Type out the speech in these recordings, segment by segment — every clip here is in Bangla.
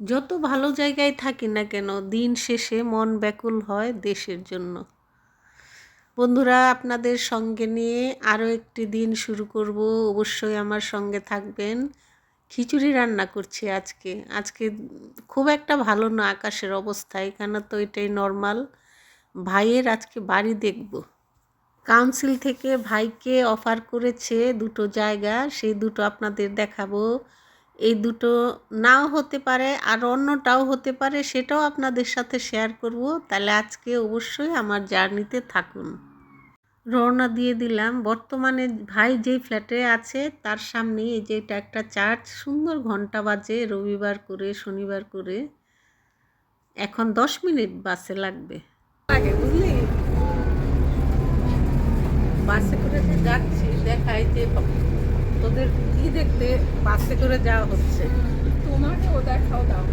যত ভালো জায়গায় থাকি না কেন, দিন শেষে মন ব্যাকুল হয় দেশের জন্য। বন্ধুরা, আপনাদের সঙ্গে নিয়ে আরও একটি দিন শুরু করব। অবশ্যই আমার সঙ্গে থাকবেন। খিচুড়ি রান্না করছি আজকে। আজকে খুব একটা ভালো না আকাশের অবস্থা এখানে তো এটাই নর্মাল। ভাইয়ের আজকে বাড়ি দেখব। কাউন্সিল থেকে ভাইকে অফার করেছে দুটো জায়গা। সেই দুটো আপনাদের দেখাবো। এই দুটো নাও হতে পারে আর অন্যটাও হতে পারে সেটাও আপনাদের সাথে শেয়ার করব। তাহলে আজকে অবশ্যই আমার জার্নিতে থাকুন। রওনা দিয়ে দিলাম। বর্তমানে ভাই যেই ফ্ল্যাটে আছে, তার সামনে এই যে এটা একটা চার্চ সুন্দর ঘণ্টা বাজে রবিবার করে, শনিবার করে। এখন দশ মিনিট বাসে লাগবে। বাসে করে যাচ্ছি, দেখাই যে তোদের কি দেখতে বাসে করে যাওয়া হচ্ছে? তোমাকেও দেখাও দাও।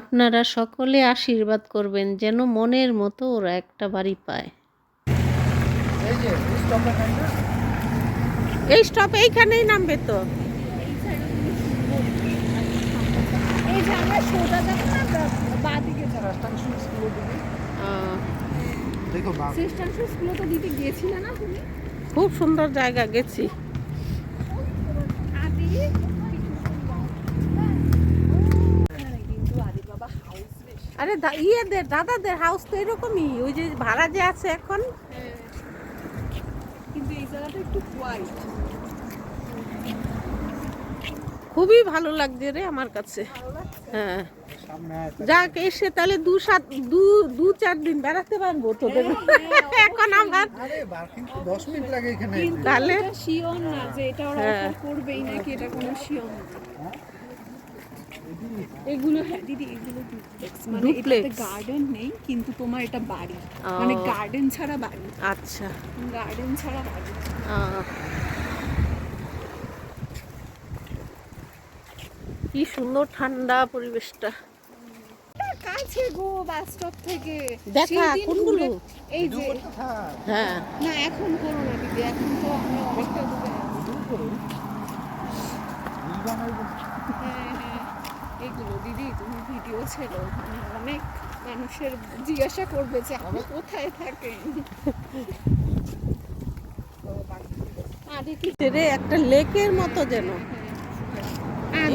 আপনারা সকলে আশীর্বাদ করবেন যেন মনের মতো ওরা একটা বাড়ি পায়। এই স্টপ এইখানেই নামবে তো এই যে আমরা স্কুলে তো গিয়েছিলে না তুমি খুব সুন্দর জায়গা, গেছি। আরে ইয়েদের, দাদাদের হাউস তো এরকমই, ওই যে ভাড়া যে আছে এখন। কিন্তু এই জায়গাটা একটু হোয়াইট খুবই ভালো লাগছে রে আমার কাছে। হ্যাঁ। যাক এসে তাহলে দু সাত দু দু চার দিন বেড়াতে পারব তোদের এখন আমার আরে বার কিন্তু দশ মিনিট লাগে এখানে তাহলে? শিওর না যে এটা ওরা হ্যাঁ। করবেই নাকি এটা কোনো শিওর না। এগুলো হ্যাঁ। দিদি এগুলো ডুপ্লেক্স মানে এটাতে গার্ডেন নেই কিন্তু তোমার এটা বাড়ি। মানে গার্ডেন ছাড়া বাড়ি। আচ্ছা। গার্ডেন ছাড়া বাড়ি। কি সুন্দর ঠান্ডা পরিবেশটা। কাছে গো বাস স্টপ থেকে। দেখা, কোনগুলো? এই যে হ্যাঁ। না এখন করো না দিদি এখন তো আমরা অনেকটা দূরে হ্যাঁ হ্যাঁ। এগুলো দিদি তুমি ভিডিও ছিল মানে অনেক মানুষের জিজ্ঞাসা করবে যে আপনি কোথায় থাকেন। একটা লেকের মতো যেন।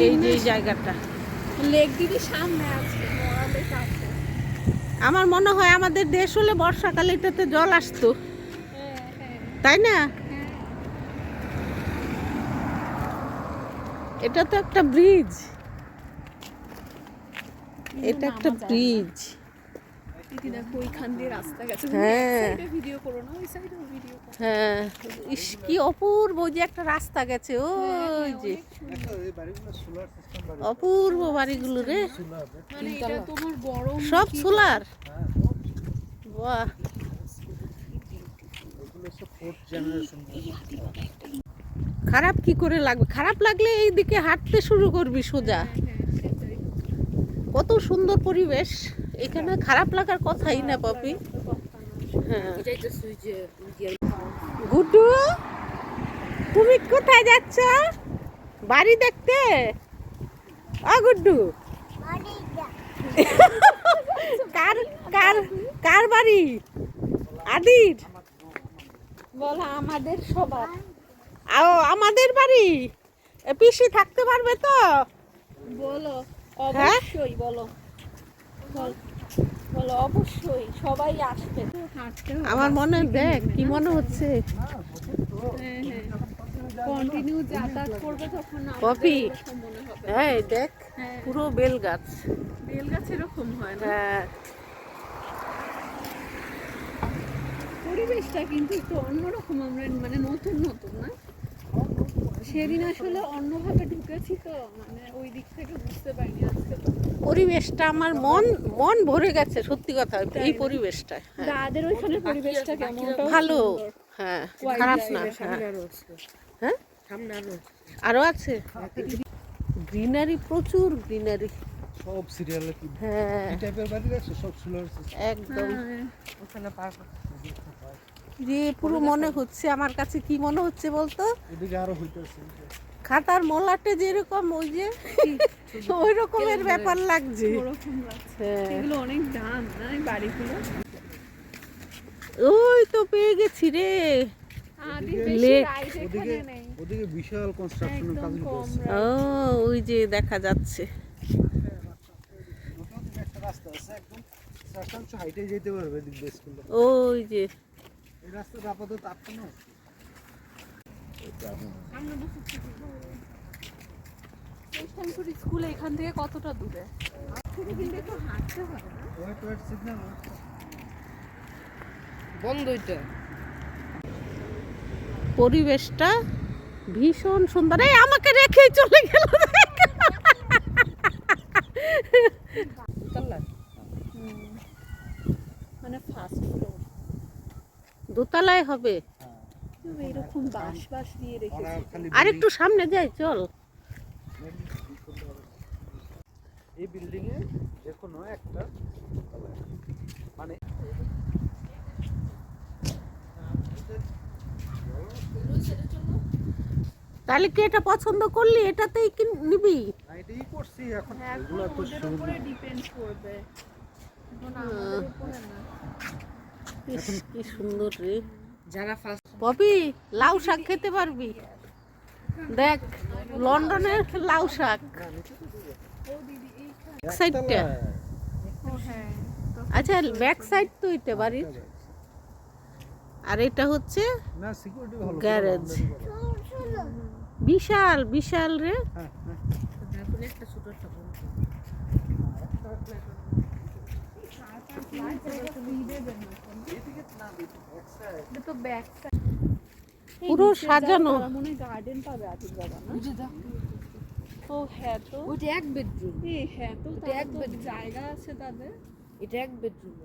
এই যে জায়গাটা। আমার মনে হয় আমাদের দেশ হলে বর্ষাকালে এটাতে জল আসতো। তাই না? এটা তো একটা ব্রিজ এটা একটা। ব্রিজ দিদি দেখো ওইখান দিয়ে রাস্তা গেছে হ্যাঁ। ভিডিও করো না ওই সাইডে ভিডিও করো। হ্যাঁ ইস কি অপূর্ব ওই যে একটা রাস্তা গেছে ওই যে। অপূর্ব বাড়িগুলো রে। মানে তোমার গরম সব সোলার। বাহ। খারাপ কি করে লাগবে? খারাপ লাগলে এইদিকে হাঁটতে শুরু করবি সোজা। হ্যাঁ, কত সুন্দর পরিবেশ। এখানে খারাপ লাগার কথাই না পাপি। হ্যাঁ। গুড্ডু তুমি কোথায় যাচ্ছ? বাড়ি দেখতে? আ গুড্ডু। কার কার কার বাড়ি? আদির। বলো আমাদের সবার। আও আমাদের বাড়ি? পিসি থাকতে পারবে তো? বলো হ্যাঁ? অবশ্যই বলো। বল- বলো অবশ্যই সবাই আসবে। আমার মনে দেখ কি মনে হচ্ছে? কন্টিনিউ যাতায়াত করবে তখন হবে। হ্যাঁ দেখ হ্যাঁ। পুরো বেল গাছ বেল গাছ এরকম হয় না? হ্যাঁ। পরিবেশটা কিন্তু একটু অন্যরকম আমরা মানে নতুন নতুন না? সেদিন আসলে অন্যভাবে ঢুকেছি তো মানে ওই দিক থেকে বুঝতে পারিনি আজকে। পরিবেশটা আমার মন মন ভরে গেছে সত্যি কথা এই পরিবেশটা হ্যাঁ। দাদের ওইখানে পরিবেশটা কেমন? ভালো হ্যাঁ খারাপ না হ্যাঁ। হ্যাঁ? আরও আছে। গ্রিনারি প্রচুর গ্রিনারি। সব সিরিয়ালে কি? হ্যাঁ। এই টাইপের বাড়ি সব সোলার একদম। হ্যাঁ, রে পুরো মনে হচ্ছে আমার কাছে কি মনে হচ্ছে বলতো? খাতার মলাটে যেরকম ওই যে ওই রকমের ব্যাপার লাগছে। হ্যাঁ। এগুলো অনেক দাম না বাড়িগুলো? ওই তো পেয়ে গেছি রে। ওদিকে- বিশাল কনস্ট্রাকশনের কাজ ও ওই যে দেখা যাচ্ছে। একটা রাস্তা আছে একদম। হাইটে যেতে পারবে এদিক দিয়ে স্কুল ওই যে। এই রাস্তাটা আপাতত আটকানো আছে। আমরা স্কুল এখান থেকে কতটা দূরে? কিন্তু একটু হাঁটতে হবে না ওয়েট ওয়েট সিগন্যাল বন্ধ এটা পরিবেশটা ভীষণ সুন্দর। এই আমাকে রেখেই চলে গেল তাল্লা মানে ফাস্ট ফ্লোর দোতলায় হবে। এরকম বাঁশ বাঁশ দিয়ে রেখেছে। আর একটু সামনে যাই চল। এই বিল্ডিং এ যে কোনো একটা মানে তাহলে কি এটা পছন্দ করলি? এটাতেই কি নিবি? না, এটাই করছি এখন। এখন এগুলো তো উপরে ডিপেন্ড করবে। এখন আমাদের উপরে না। কি সুন্দর রে। যারা পপি লাউ শাক খেতে পারবি? দেখ লন্ডনের লাউ শাক। সাইডটা। আচ্ছা ব্যাক সাইড তো এটা বাড়ির। আর এটা হচ্ছে না সিকিউরিটি ভালো গ্যারেজ বিশাল বিশাল রে। হ্যাঁ হ্যাঁ। একটা। পুরো সাজানো। মনে গার্ডেন পাবে আদির বাবা না? ও হ্যাঁ তো। ওইটা এক বেডরুম এই হ্যাঁ তো এক bedroom। জায়গা আছে তাদের। এটা এক বেডরুম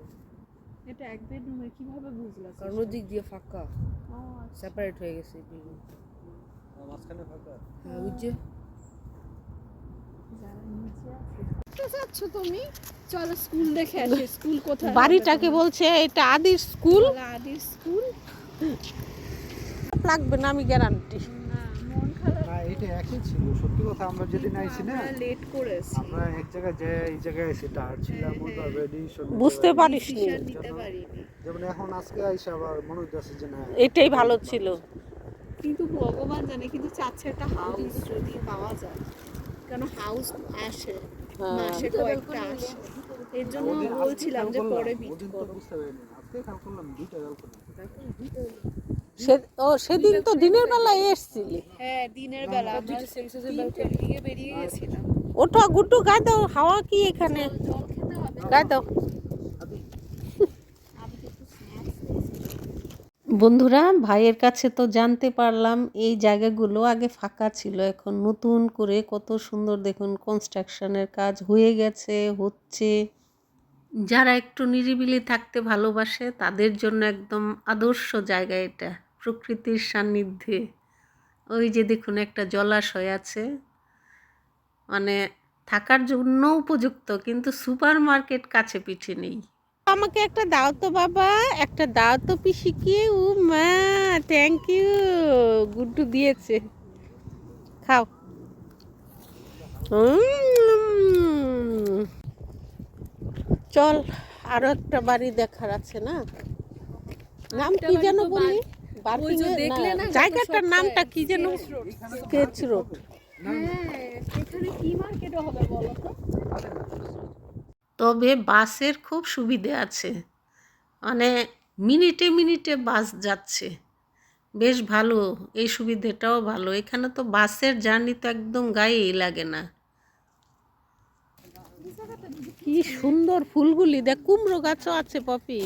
এটা এক বেডরুমে কীভাবে বুঝলা কারণ ওদিক দিয়ে ফাঁকা। আচ্ছা। সেপারেট হয়ে গেছে bedroom। মাঝখানে ফাঁকা। হ্যাঁ ওই যে। যারা নিচে আছে। যাচ্ছ তুমি? চলো স্কুল দেখে আসি স্কুল কোথায়? বাড়িটাকে বলছে এটা আদির স্কুল আদির স্কুল লাগবে না আমি গ্যারান্টি না মন খারাপ। এটা একই ছিল সত্যি কথা আমরা যেদিন আইছি না লেট করেছি আমরা এক জায়গায় যে এই জায়গায় এসে টায়ার ছিলাম ওইভাবে বুঝতে যেমন এখন আজকে আইসা আবার মনে হইতেছে যে না এটাই ভালো ছিল। কিন্তু ভগবান জানে কিন্তু চাচ্ছে একটা হাউস যদি পাওয়া যায়। কেন হাউস আসে? হ্যাঁ। মাসে কয়েকটা আসে এর জন্য বলছিলাম যে পরে বিট করো সে ও সেদিন তো দিনের বেলায় এসছিলি। হ্যাঁ দিনের বেলা আমরা দুইটা same size দিকে বেরিয়ে গেছিলাম। ওটা গুটু গায়ে দাও হাওয়া কি এখানে? জল খেতে হবে। গায়ে দাও। বন্ধুরা, ভাইয়ের কাছে তো জানতে পারলাম এই জায়গাগুলো আগে ফাঁকা ছিল, এখন নতুন করে কত সুন্দর দেখুন কনস্ট্রাকশনের কাজ হয়ে গেছে, হচ্ছে। যারা একটু নিরিবিলি থাকতে ভালোবাসে, তাদের জন্য একদম আদর্শ জায়গা এটা, প্রকৃতির সান্নিধ্যে। ওই যে দেখুন একটা জলাশয় আছে মানে থাকার জন্য উপযুক্ত, কিন্তু সুপার মার্কেট কাছে পিঠে নেই। আমাকে একটা দাও তো বাবা একটা দাও তো পিসিকে ও মা থ্যাংক ইউ গুড্ডু দিয়েছে। খাও। চল আরও একটা বাড়ি দেখার আছে না? নাম কি যেন বললি কত জায়গাটার নামটা কি যেন? স্কেচ রোড হ্যাঁ এখানে কি মার্কেট হবে বলো তো? তবে বাসের খুব সুবিধে আছে। মানে মিনিটে মিনিটে বাস যাচ্ছে। বেশ ভালো, এই সুবিধেটাও ভালো। এখানে তো বাসের জার্নি তো একদম গায়েই লাগে না। কি সুন্দর ফুলগুলি, দেখ, কুমড়ো গাছও আছে, পপি।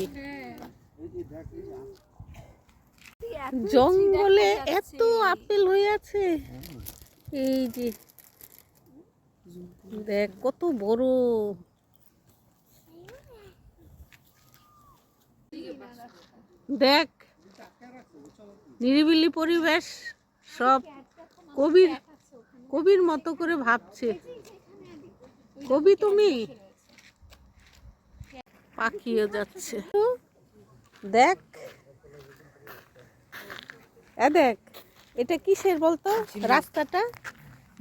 জঙ্গলে এত আপেল হয়ে আছে। এই যে, দেখ, কত বড়। দেখ নিরিবিলি পরিবেশ সব কবির কবির মতো করে ভাবছে। কবি তুমি পাখিও যাচ্ছে। দেখ। এ দেখ এটা কিসের বলতো? রাস্তাটা?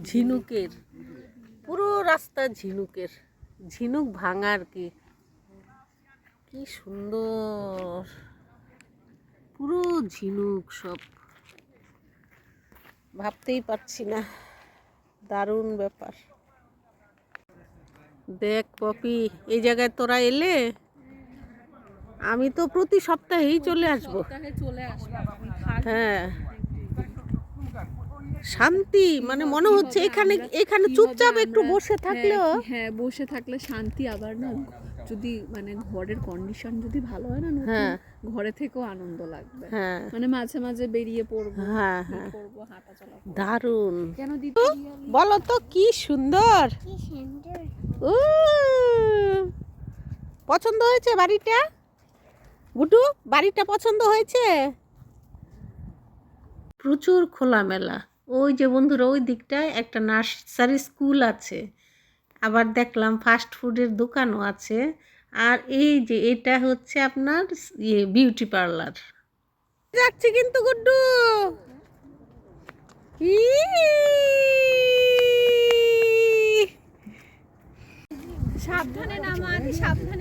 ঝিনুকের। পুরো রাস্তা ঝিনুকের। ঝিনুক ভাঙার কি? কি সুন্দর। পুরো ঝিনুক সব। ভাবতেই পারছি না। দারুণ ব্যাপার। দেখ পপি এই জায়গায় তোরা এলে আমি তো প্রতি সপ্তাহেই চলে আসব। হ্যাঁ। শান্তি মানে মনে হচ্ছে এখানে এখানে চুপচাপ একটু বসে থাকলেও হ্যাঁ, হ্যাঁ বসে থাকলে শান্তি আবার না? যদি মানে ঘরের কন্ডিশন যদি ভালো হয় না হ্যাঁ। ঘরে থেকেও আনন্দ লাগবে। হ্যাঁ। মানে মাঝে মাঝে বেরিয়ে পড়ব হ্যাঁ হ্যাঁ। করব হাঁটা চলা দারুণ। কেন দিদি বলো তো কি সুন্দর। উ পছন্দ হয়েছে বাড়িটা? গুটু বাড়িটা পছন্দ হয়েছে? প্রচুর খোলামেলা। ওই যে বন্ধুরা ওই দিকটায় একটা নার্সারি স্কুল আছে। আবার দেখলাম ফাস্ট ফুডের দোকানও আছে। আর এই যে এটা হচ্ছে আপনার ইয়ে বিউটি পার্লার যাচ্ছি কিন্তু গুড্ডু।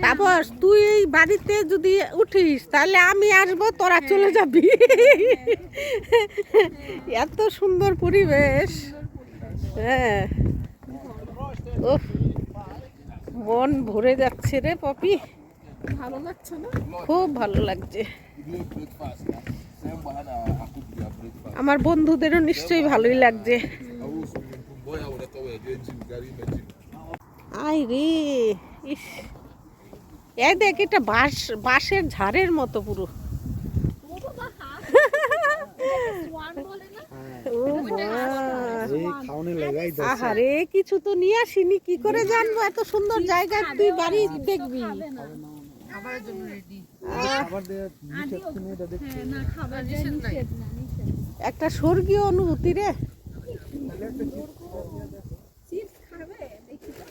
তাপস তুই এই বাড়িতে যদি উঠিস তাহলে আমি আসব তোরা চলে যাবি। এত সুন্দর পরিবেশ। হ্যাঁ। ও মন ভরে যাচ্ছে রে পপি। ভালো লাগছে না? খুব ভালো লাগছে। আমার বন্ধুদেরও নিশ্চয়ই ভালোই লাগছে। আই রে ইস। এই দেখ এটা বাঁশ বাঁশের ঝাড়ের মতো পুরো ও মা। এই খাওয়ানি লাগাই আহারে কিছু তো নিয়ে আসিনি কি করে জানব? এত সুন্দর জায়গায় তুই বাড়ি দেখবি। খাবারের জন্য রেডি খাবার দিয়ে নিচে তুমি এটা দেখছি। হ্যাঁ একটা স্বর্গীয় অনুভূতি রে। চিপস খাবে? দেখি তো।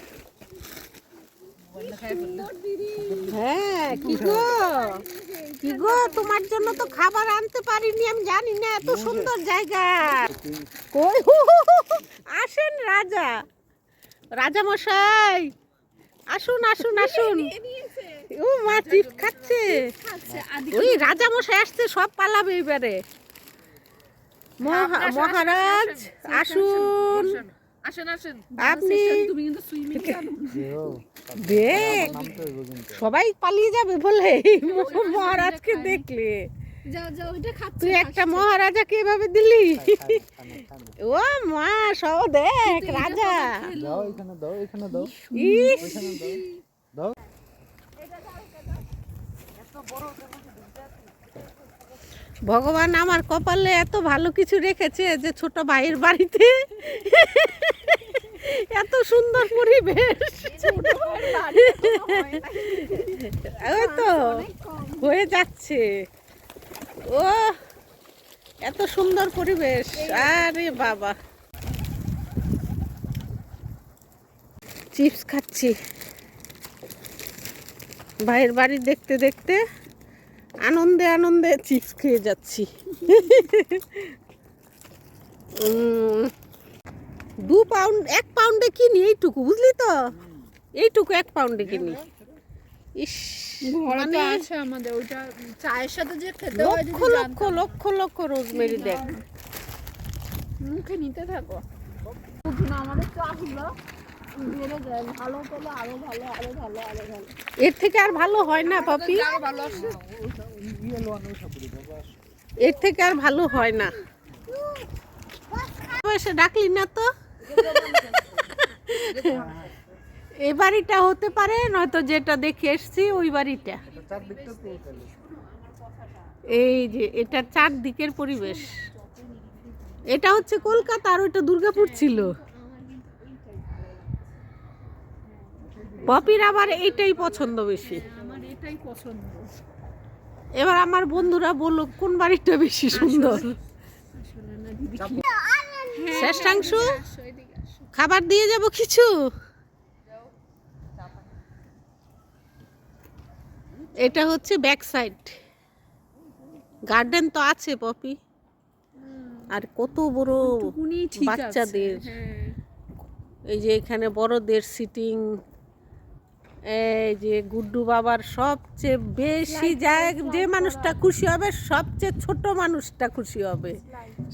হ্যাঁ কি গো? কি গো? তোমার জন্য তো খাবার আনতে পারিনি আমি জানি না এত সুন্দর জায়গা। কই। আসেন রাজা। রাজা মশাই আসুন আসুন আসুন। ও মা চিপস খাচ্ছে। খাচ্ছে ওই রাজা মশাই আসছে সব পালাবে এবারে। মহা- মহারাজ আসুন আসেন আসেন। আপনি তুমি কিন্তু সুইমিং দেখ সবাই পালিয়ে যাবে বলে মহারাজকে দেখলে। তুই একটা মহারাজাকে এভাবে দিলি? ও মা সব দেখ রাজা। দাও এখানে দাও এখানে দাও। ইস এখানে দাও দাও ভগবান আমার কপালে এত ভালো কিছু রেখেছে যে ছোট ভাইয়ের বাড়িতে। এত সুন্দর পরিবেশ। ওই তো হয়ে যাচ্ছে। ও এত সুন্দর পরিবেশ। আরে বাবা। চিপস খাচ্ছি। ভাইয়ের বাড়ি দেখতে দেখতে আনন্দে আনন্দে চিপস খেয়ে যাচ্ছি। উম, দু পাউন্ড এক পাউন্ডে কিনি এইটুকু বুঝলি তো? এইটুকু এক পাউন্ডে কিনি। ইস ঘরে মানে আছে আমাদের ওইটা চায়ের সাথে যে খেতে হয় লক্ষ লক্ষ লক্ষ লক্ষ রোজমেরি দেখ। মুখে নিতে থাকো। আমাদের এর থেকে আর ভালো হয় না পাপি? এর থেকে আর ভালো হয় না। ডাকলি না তো? এ বাড়িটা হতে পারে নয়তো যেটা দেখে এসছি ওই বাড়িটা। এই যে এটা চারদিকের পরিবেশ। এটা হচ্ছে কলকাতা আর ওইটা দুর্গাপুর ছিল। পপির আবার এটাই পছন্দ বেশি। আমার এটাই পছন্দ। এবার আমার বন্ধুরা বলল কোন বাড়িটা বেশি সুন্দর? শেষাংশ? আসো খাবার দিয়ে যাব কিছু? এটা হচ্ছে ব্যাক সাইড গার্ডেন তো আছে পপি। আর কত বড় বাচ্চাদের। এই যে এখানে বড়দের সিটিং এই যে গুড্ডু বাবার সবচেয়ে বেশি যায় যে মানুষটা খুশি হবে সবচেয়ে ছোট মানুষটা খুশি হবে।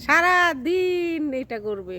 সারা দিন এটা করবে।